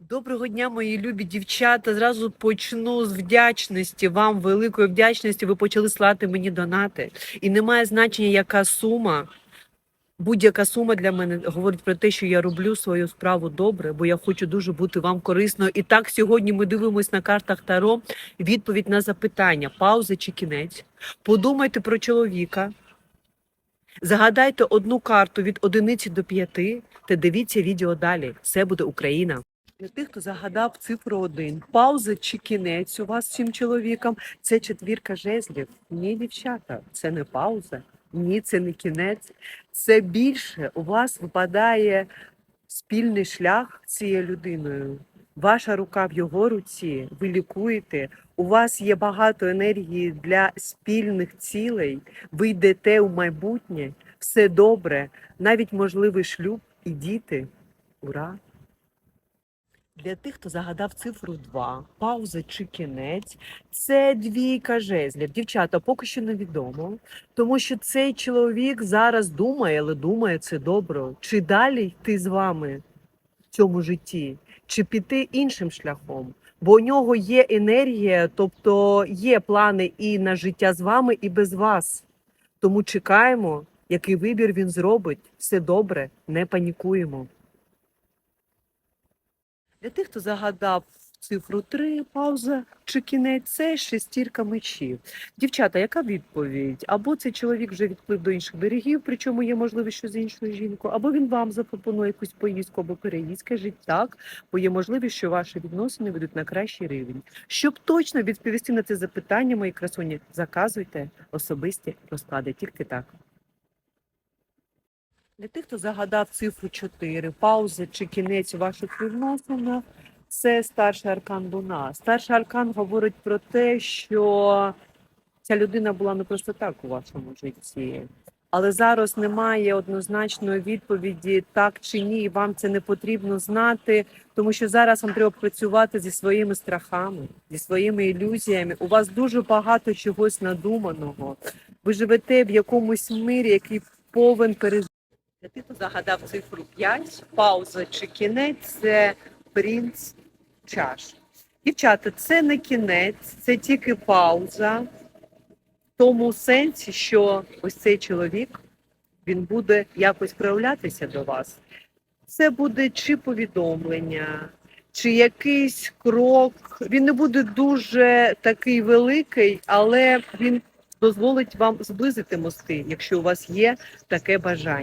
Доброго дня, мої любі дівчата. Зразу почну з вдячності вам, великої вдячності. Ви почали слати мені донати. І немає значення, яка сума. Будь-яка сума для мене говорить про те, що я роблю свою справу добре, бо я хочу дуже бути вам корисною. І так сьогодні ми дивимося на картах Таро відповідь на запитання: пауза чи кінець. Подумайте про чоловіка. Загадайте одну карту від одиниці до п'яти та дивіться відео далі. Все буде Україна. Для тих, хто загадав цифру один, пауза чи кінець у вас з цим чоловіком, це четвірка жезлів. Ні, дівчата, це не пауза, ні, це не кінець. Це більше у вас випадає спільний шлях цією людиною. Ваша рука в його руці, ви лікуєте. У вас є багато енергії для спільних цілей. Ви йдете у майбутнє, все добре, навіть можливий шлюб і діти. Ура! Для тих, хто загадав цифру 2, пауза чи кінець, це двійка жезлів. Дівчата, поки що невідомо, тому що цей чоловік зараз думає, але думає це добре. Чи далі йти з вами в цьому житті, чи піти іншим шляхом? Бо у нього є енергія, тобто є плани і на життя з вами, і без вас. Тому чекаємо, який вибір він зробить. Все добре, не панікуємо. Для тих, хто загадав цифру 3, пауза чи кінець, це шестірка мечів. Дівчата, яка відповідь? Або цей чоловік вже відплив до інших берегів, причому є можливість, що з іншою жінкою, або він вам запропонує якусь поїздку або переїзд. Скажіть так, бо є можливість, що ваші відносини ведуть на кращий рівень. Щоб точно відповісти на це запитання, мої красуні, заказуйте особисті розклади. Тільки так. Для тих, хто загадав цифру 4, пауза чи кінець у ваших відносинах, це старший аркан Луна. Старший аркан говорить про те, що ця людина була не просто так у вашому житті. Але зараз немає однозначної відповіді так чи ні, і вам це не потрібно знати, тому що зараз вам треба працювати зі своїми страхами, зі своїми ілюзіями. У вас дуже багато чогось надуманого. Ви живете в якомусь мирі, який повен переживань. Тих, загадав цифру 5, пауза чи кінець це принц чаш. Дівчата, це не кінець, це тільки пауза. В тому сенсі, що ось цей чоловік він буде якось проявлятися до вас. Це буде чи повідомлення, чи якийсь крок. Він не буде дуже такий великий, але він дозволить вам зблизити мости, якщо у вас є таке бажання.